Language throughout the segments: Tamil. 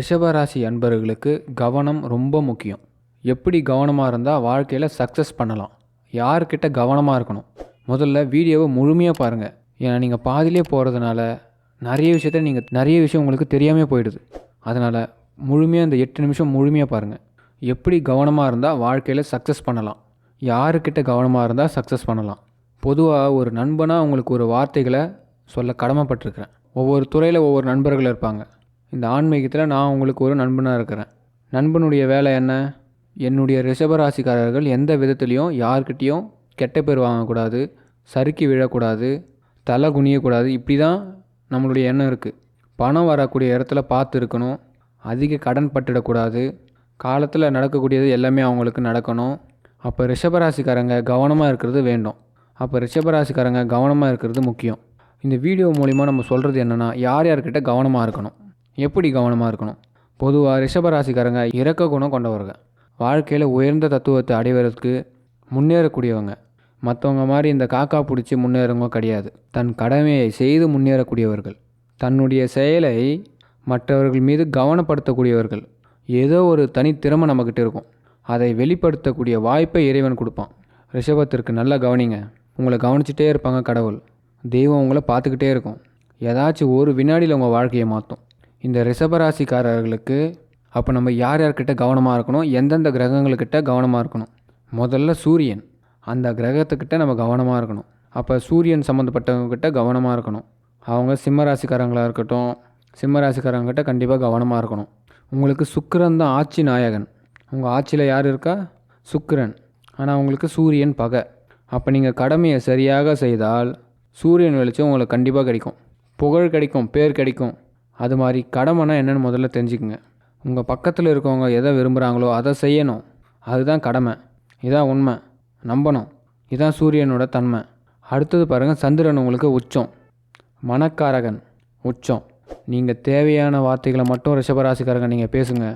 ரிஷபராசி அன்பர்களுக்கு கவனம் ரொம்ப முக்கியம். எப்படி கவனமாக இருந்தால் வாழ்க்கையில் சக்ஸஸ் பண்ணலாம். யார்கிட்ட கவனமாக இருக்கணும்? முதல்ல வீடியோவை முழுமையாக பாருங்கள் ஏன்னா நீங்கள் பாதிலே போகிறதுனால நிறைய விஷயத்த நீங்கள் நிறைய விஷயம் உங்களுக்கு தெரியாமல் போயிடுது. அதனால் முழுமையாக இந்த எட்டு நிமிஷம் முழுமையாக பாருங்கள் எப்படி கவனமாக இருந்தால் வாழ்க்கையில் சக்ஸஸ் பண்ணலாம். யாருக்கிட்ட கவனமாக இருந்தால் சக்ஸஸ் பண்ணலாம். பொதுவாக ஒரு நண்பனாக உங்களுக்கு ஒரு வார்த்தைகளை சொல்ல கடமைப்பட்டிருக்கிறேன். ஒவ்வொரு துறையில் ஒவ்வொரு நண்பர்கள் இருப்பாங்க. இந்த ஆன்மீகத்தில் நான் உங்களுக்கு ஒரு நண்பனாக இருக்கிறேன். நண்பனுடைய வேலை என்ன? என்னுடைய ரிஷபராசிக்காரர்கள் எந்த விதத்துலேயும் யார்கிட்டேயும் கெட்ட பேர் வாங்கக்கூடாது சறுக்கி விழக்கூடாது தலை குனியக்கூடாது. இப்படி தான் நம்மளுடைய எண்ணம் இருக்குது பணம் வரக்கூடிய இடத்துல பார்த்து இருக்கணும் அதிக கடன் பட்டுடக்கூடாது. காலத்தில் நடக்கக்கூடியது எல்லாமே அவங்களுக்கு நடக்கணும். அப்போ ரிஷபராசிக்காரங்க கவனமாக இருக்கிறது வேண்டும். அப்போ ரிஷபராசிக்காரங்க கவனமாக இருக்கிறது முக்கியம். இந்த வீடியோ மூலிமா நம்ம சொல்கிறது என்னென்னா யார் யார்கிட்ட கவனமாக இருக்கணும்? எப்படி கவனமாக இருக்கணும்? பொதுவாக ரிஷபராசிக்காரங்க இறக்க குணம் கொண்டவர்கள் வாழ்க்கையில் உயர்ந்த தத்துவத்தை அடைவதற்கு முன்னேறக்கூடியவங்க. மற்றவங்க மாதிரி இந்த காக்கா பிடிச்சி முன்னேறவங்க கிடையாது. தன் கடமையை செய்து முன்னேறக்கூடியவர்கள். தன்னுடைய செயலை மற்றவர்கள் மீது கவனப்படுத்தக்கூடியவர்கள். ஏதோ ஒரு தனித்திறமை நம்மக்கிட்ட இருக்கும். அதை வெளிப்படுத்தக்கூடிய வாய்ப்பை இறைவன் கொடுப்பான். ரிஷபத்திற்கு நல்லா கவனிங்க. உங்களை கவனிச்சிட்டே இருப்பாங்க கடவுள். தெய்வம் உங்களை பார்த்துக்கிட்டே இருக்கும். ஏதாச்சும் ஒரு வினாடியில் உங்கள் வாழ்க்கையை மாற்றும் இந்த ரிஷபராசிக்காரர்களுக்கு அப்போ நம்ம யார் யார்கிட்ட கவனமாக இருக்கணும்? எந்தெந்த கிரகங்கள்கிட்ட கவனமாக இருக்கணும்? முதல்ல சூரியன். அந்த கிரகத்துக்கிட்ட நம்ம கவனமாக இருக்கணும். அப்போ சூரியன் சம்மந்தப்பட்டவங்கக்கிட்ட கவனமாக இருக்கணும். அவங்க சிம்ம ராசிக்காரங்களாக இருக்கட்டும் சிம்ம ராசிக்காரங்கிட்ட கண்டிப்பாக கவனமாக இருக்கணும். உங்களுக்கு சுக்கிரன் தான் ஆட்சி நாயகன். உங்கள் ஆட்சியில் யார் இருக்கா? சுக்கிரன். ஆனால் உங்களுக்கு சூரியன் பகை. அப்போ நீங்கள் கடமையை சரியாக செய்தால் சூரியன் வெளிச்சம் உங்களுக்கு கண்டிப்பாக கிடைக்கும். புகழ் கிடைக்கும் பேர் கிடைக்கும். அது மாதிரி கடமைனா என்னென்னு முதல்ல தெரிஞ்சுக்குங்க. உங்கள் பக்கத்தில் இருக்கவங்க எதை விரும்புகிறாங்களோ அதை செய்யணும். அதுதான் கடமை. இதான் உண்மை. நம்பணும். இதான் சூரியனோட தன்மை. அடுத்தது பாருங்கள் சந்திரன் உங்களுக்கு உச்சம். மனக்காரகன் உச்சம். நீங்கள் தேவையான வார்த்தைகளை மட்டும் ரிஷபராசிக்காரங்க நீங்கள் பேசுங்க.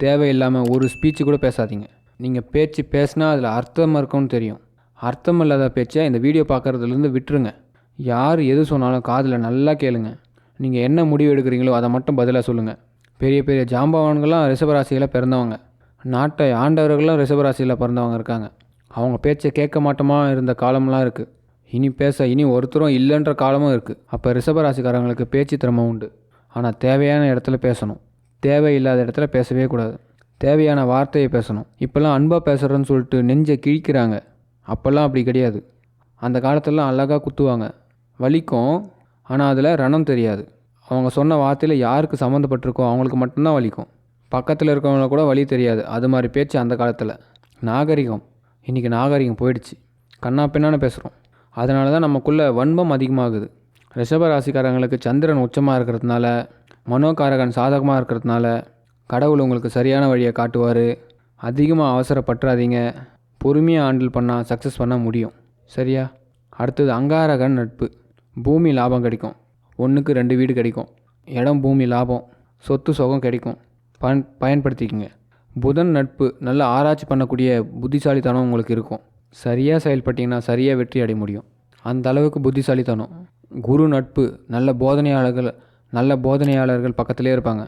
தேவையில்லாமல் ஒரு ஸ்பீச்சு கூட பேசாதீங்க. நீங்கள் பேச்சு பேசினா அதில் அர்த்தம் இருக்கும்னு தெரியும். அர்த்தம் இல்லாத பேச்சை இந்த வீடியோ பார்க்குறதுலேருந்து விட்டுருங்க. யார் எது சொன்னாலும் காதில் நல்லா கேளுங்கள் நீங்கள் என்ன முடிவு எடுக்கிறீங்களோ அதை மட்டும் பதிலாக சொல்லுங்கள் பெரிய பெரிய ஜாம்பவான்கள்லாம் ரிஷபராசியில் பிறந்தவங்க. நாட்டை ஆண்டவர்களும் ரிஷபராசியில் பிறந்தவங்க இருக்காங்க. அவங்க பேச்சை கேட்க மாட்டோமா இருந்த காலம்லாம் இருக்குது இனி பேச இனி ஒருத்தரும் இல்லைன்ற காலமும் இருக்குது அப்போ ரிஷபராசிக்காரங்களுக்கு பேச்சு திறமை உண்டு. ஆனால் தேவையான இடத்துல பேசணும். தேவையில்லாத இடத்துல பேசவே கூடாது. தேவையான வார்த்தையை பேசணும். இப்போல்லாம் அன்பாக பேசுகிறேன்னு சொல்லிட்டு நெஞ்சை கிழிக்கிறாங்க. அப்போல்லாம் அப்படி கிடையாது. அந்த காலத்துலலாம் அழகாக குத்துவாங்க. வலிக்கும். ஆனால் அதில் ரணம் தெரியாது. அவங்க சொன்ன வார்த்தையில் யாருக்கு சம்மந்தப்பட்டிருக்கோ அவங்களுக்கு மட்டும்தான் வலிக்கும். பக்கத்தில் இருக்கவங்கள கூட வழி தெரியாது. அது மாதிரி பேச்சு அந்த காலத்தில். நாகரிகம். இன்றைக்கி நாகரிகம் போயிடுச்சு. கண்ணா பின்னான்னு பேசுகிறோம் அதனால தான் நமக்குள்ளே வன்பம் அதிகமாகுது. ரிஷபராசிக்காரங்களுக்கு சந்திரன் உச்சமாக இருக்கிறதுனால மனோகாரகன் சாதகமாக இருக்கிறதுனால கடவுள் உங்களுக்கு சரியான வழியை காட்டுவார். அதிகமாக அவசரப்பட்டுறாதீங்க. பொறுமையாக ஹேண்டில் பண்ணால் சக்ஸஸ் பண்ண முடியும். சரியா? அடுத்தது அங்காரகன் நட்பு. பூமி லாபம் கிடைக்கும். ஒன்றுக்கு ரெண்டு வீடு கிடைக்கும். இடம் பூமி லாபம். சொத்து சுகம் கிடைக்கும். பயன் பயன்படுத்திக்கங்க. புதன் நட்பு நல்ல ஆராய்ச்சி பண்ணக்கூடிய புத்திசாலித்தனம் உங்களுக்கு இருக்கும். சரியாக செயல்பட்டிங்கன்னா சரியாக வெற்றி அடைய முடியும். அந்த அளவுக்கு புத்திசாலித்தனம். குரு நட்பு நல்ல போதனையாளர்கள் நல்ல போதனையாளர்கள் பக்கத்திலே இருப்பாங்க.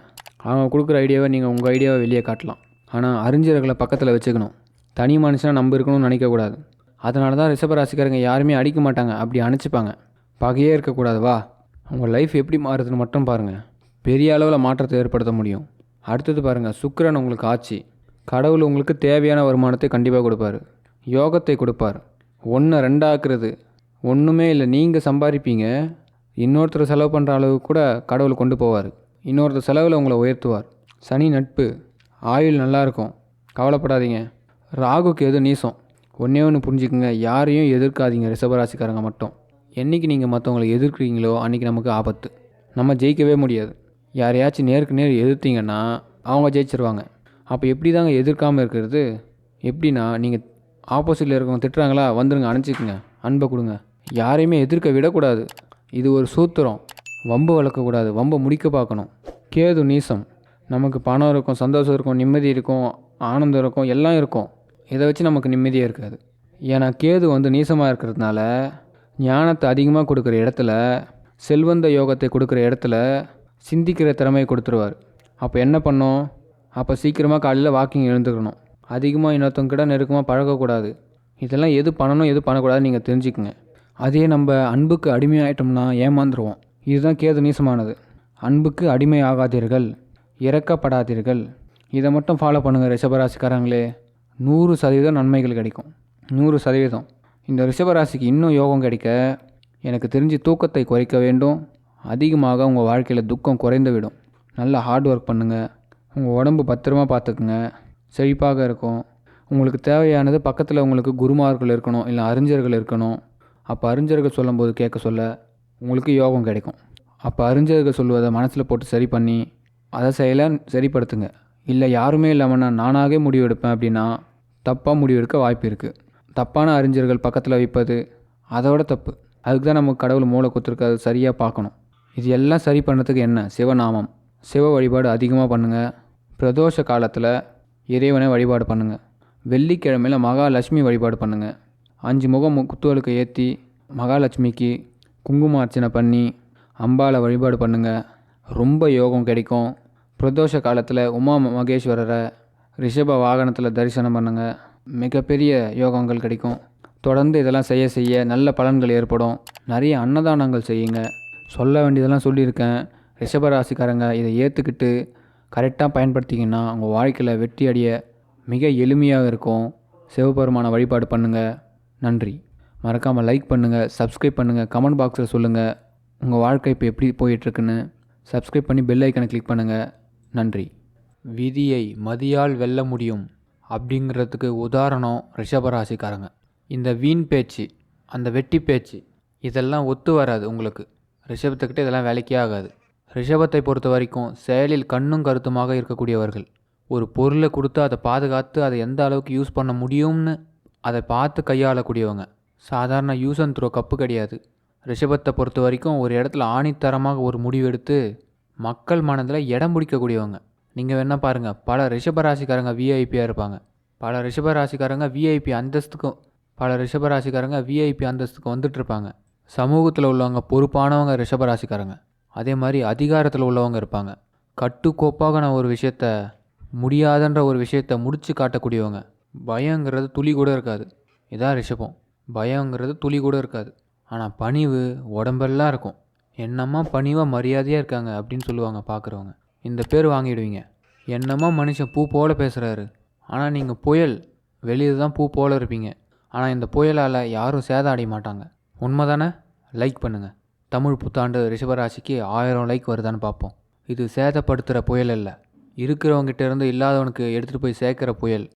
அவங்க கொடுக்குற ஐடியாவை நீங்கள் உங்கள் ஐடியாவை வெளியே காட்டலாம். ஆனால் அறிஞர்களை பக்கத்தில் வச்சுக்கணும். தனி மனுஷனாக நம்ப இருக்கணும்னு நினைக்கக்கூடாது. அதனால தான் ரிஷபராசிக்காரங்க யாருமே அடிக்க மாட்டாங்க. அப்படி அணைச்சிப்பாங்க. பகையே இருக்கக்கூடாது வா உங்கள் லைஃப் எப்படி மாறுதுன்னு மட்டும் பாருங்கள் பெரிய அளவில் மாற்றத்தை ஏற்படுத்த முடியும். அடுத்தது பாருங்கள் சுக்கரன் உங்களுக்கு ஆட்சி. கடவுள் உங்களுக்கு தேவையான வருமானத்தை கண்டிப்பாக கொடுப்பாரு. யோகத்தை கொடுப்பார். ஒன்றை ரெண்டாக்குறது. ஒன்றுமே இல்லை நீங்கள் சம்பாதிப்பீங்க. இன்னொருத்தர் செலவு பண்ணுற அளவு கூட கடவுள் கொண்டு போவார். இன்னொருத்தர் செலவில் உங்களை உயர்த்துவார். சனி நட்பு. ஆயுள் நல்லாயிருக்கும் கவலைப்படாதீங்க. ராகுக்கு எது நீசம்? ஒன்றே ஒன்று புரிஞ்சுக்குங்க. யாரையும் எதிர்க்காதீங்க ரிஷபராசிக்காரங்க மட்டும். என்றைக்கு நீங்கள் மற்றவங்களை எதிர்க்கிறீங்களோ அன்றைக்கி நமக்கு ஆபத்து. நம்ம ஜெயிக்கவே முடியாது. யாரையாச்சும் நேருக்கு நேர் எதிர்த்தீங்கன்னா அவங்க ஜெயிச்சிருவாங்க. அப்போ எப்படி தாங்க எதிர்க்காமல் இருக்கிறது? எப்படின்னா நீங்கள் ஆப்போசிட்டில் இருக்கவங்க திட்டுறாங்களா? வந்துருங்க அணைச்சிக்கோங்க அன்பை கொடுங்க. யாரையுமே எதிர்க்க விடக்கூடாது. இது ஒரு சூத்திரம். வம்பு வளர்க்கக்கூடாது. வம்பை முடிக்க பார்க்கணும். கேது நீசம். நமக்கு பணம் இருக்கும் சந்தோஷம் இருக்கும் நிம்மதி இருக்கும் ஆனந்தம் இருக்கும் எல்லாம் இருக்கும். இதை வச்சு நமக்கு நிம்மதியாக இருக்காது. ஏன்னா கேது வந்து நீசமாக இருக்கிறதுனால ஞானத்தை அதிகமாக கொடுக்குற இடத்துல செல்வந்த யோகத்தை கொடுக்குற இடத்துல சிந்திக்கிற திறமையை கொடுத்துருவார். அப்போ என்ன பண்ணோம்? அப்போ சீக்கிரமாக காலையில் வாக்கிங் எழுந்துக்கணும். அதிகமாக இன்னொருத்தவங்க கிட்ட நெருக்கமாக பழகக்கூடாது. இதெல்லாம் எது பண்ணணும் எது பண்ணக்கூடாதுன்னு நீங்கள் தெரிஞ்சுக்கங்க. அதே நம்ம அன்புக்கு அடிமையாயிட்டோம்னா ஏமாந்துருவோம். இதுதான் கேது நீசமானது. அன்புக்கு அடிமை ஆகாதீர்கள் இறக்கப்படாதீர்கள் இதை மட்டும் ஃபாலோ பண்ணுங்கள் ரிஷபராசிக்காரங்களே. நூறு சதவீதம் நன்மைகள் கிடைக்கும். நூறு சதவீதம். இந்த ரிஷபராசிக்கு இன்னும் யோகம் கிடைக்க எனக்கு தெரிஞ்சு தூக்கத்தை குறைக்க வேண்டும். அதிகமாக உங்கள் வாழ்க்கையில் துக்கம் குறைந்து விடும். நல்லா ஹார்ட் ஒர்க் பண்ணுங்கள் உங்கள் உடம்பு பத்திரமா பார்த்துக்குங்க செழிப்பாக இருக்கும். உங்களுக்கு தேவையானது பக்கத்தில் உங்களுக்கு குருமார்கள் இருக்கணும் இல்லை அறிஞர்கள் இருக்கணும். அப்போ அறிஞர்கள் சொல்லும்போது கேட்க சொல்ல உங்களுக்கு யோகம் கிடைக்கும். அப்போ அறிஞர்கள் சொல்லுவதை மனசில் போட்டு சரி பண்ணி அதை செயலை சரிப்படுத்துங்க. இல்லை யாருமே இல்லாமல் நான் நானாகவே முடிவெடுப்பேன் அப்படின்னா தப்பாக முடிவெடுக்க வாய்ப்பு இருக்குது தப்பான அறிஞர்கள் பக்கத்தில் வைப்பது அதோட தப்பு. அதுக்கு தான் நமக்கு கடவுள் மூளை கொடுத்துருக்காது சரியாக பார்க்கணும். இது எல்லாம் சரி பண்ணுறதுக்கு என்ன? சிவநாமம். சிவ வழிபாடு அதிகமாக பண்ணுங்கள் பிரதோஷ காலத்தில் இறைவனை வழிபாடு பண்ணுங்கள் வெள்ளிக்கிழமையில் மகாலட்சுமி வழிபாடு பண்ணுங்கள் அஞ்சு முகம் குத்துவலுக்கு ஏற்றி மகாலட்சுமிக்கு குங்கும அர்ச்சனை பண்ணி அம்பாவை வழிபாடு பண்ணுங்கள் ரொம்ப யோகம் கிடைக்கும். பிரதோஷ காலத்தில் உமா மகேஸ்வரரை ரிஷப வாகனத்தில் தரிசனம் பண்ணுங்கள் மிகப்பெரிய யோகங்கள் கிடைக்கும். தொடர்ந்து இதெல்லாம் செய்ய செய்ய நல்ல பலன்கள் ஏற்படும். நிறைய அன்னதானங்கள் செய்யுங்க. சொல்ல வேண்டியதெல்லாம் சொல்லியிருக்கேன். ரிஷபராசிக்காரங்க இதை ஏற்றுக்கிட்டு கரெக்டாக பயன்படுத்திங்கன்னா உங்கள் வாழ்க்கையில் வெற்றி அடைய மிக எளிமையாக இருக்கும். சிவபெருமான வழிபாடு பண்ணுங்கள் நன்றி. மறக்காமல் லைக் பண்ணுங்கள் சப்ஸ்கிரைப் பண்ணுங்கள் கமெண்ட் பாக்ஸில் சொல்லுங்கள் உங்கள் வாழ்க்கை இப்போ எப்படி போயிட்டுருக்குன்னு சப்ஸ்கிரைப் பண்ணி பெல் ஐக்கனை கிளிக் பண்ணுங்கள் நன்றி. விதியை மதியால் வெல்ல முடியும். அப்படிங்கிறதுக்கு உதாரணம் ரிஷபராசிக்காரங்க. இந்த வீண் பேச்சு அந்த வெட்டி பேச்சு இதெல்லாம் ஒத்து வராது உங்களுக்கு. ரிஷபத்துக்கிட்ட இதெல்லாம் வேலைக்கே ஆகாது. ரிஷபத்தை பொறுத்த வரைக்கும் செயலில் கண்ணும் கருத்துமாக இருக்கக்கூடியவர்கள். ஒரு பொருளை கொடுத்து அதை பாதுகாத்து அதை எந்த அளவுக்கு யூஸ் பண்ண முடியும்னு அதை பார்த்து கையாளக்கூடியவங்க. சாதாரண யூஸ் அண்ட் த்ரோ கப்பு கிடையாது. ரிஷபத்தை பொறுத்த வரைக்கும் ஒரு இடத்துல ஆணித்தரமாக ஒரு முடிவெடுத்து மக்கள் மனதில் இடம் பிடிக்கக்கூடியவங்க. நீங்கள் வேணால் பாருங்கள் பல ரிஷபராசிக்காரங்க விஐபியாக இருப்பாங்க. பல ரிஷபராசிக்காரங்க விஐபி அந்தஸ்துக்கும் பல ரிஷபராசிக்காரங்க விஐபி அந்தஸ்துக்கு வந்துட்டுருப்பாங்க. சமூகத்தில் உள்ளவங்க பொறுப்பானவங்க ரிஷபராசிக்காரங்க. அதே மாதிரி அதிகாரத்தில் உள்ளவங்க இருப்பாங்க. கட்டுக்கோப்பாக நான் ஒரு விஷயத்த முடியாதுன்ற ஒரு விஷயத்த முடித்து காட்டக்கூடியவங்க. பயங்கிறது துளி கூட இருக்காது. இதான் ரிஷபம். பயங்கிறது துளி கூட இருக்காது. ஆனால் பணிவு உடம்பெல்லாம் இருக்கும். என்னம்மா பணிவாக மரியாதையாக இருக்காங்க அப்படின்னு சொல்லுவாங்க பார்க்குறவங்க இந்த பேர் வாங்கிடுவீங்க. என்னமோ மனுஷன் பூ போல பேசுகிறாரு ஆனால் நீங்கள் புயல் வெளியே தான் பூ போல் இருப்பீங்க. ஆனால் இந்த புயலால் யாரும் சேதம் அடைய மாட்டாங்க. உண்மை தானே லைக் பண்ணுங்கள் தமிழ் புத்தாண்டு ரிஷபராசிக்கு ஆயிரம் லைக் வருதான்னு பார்ப்போம். இது சேதப்படுத்துகிற புயல் இல்லை இருக்கிறவங்கிட்ட இருந்து இல்லாதவனுக்கு எடுத்துகிட்டு போய் சேர்க்குற புயல்.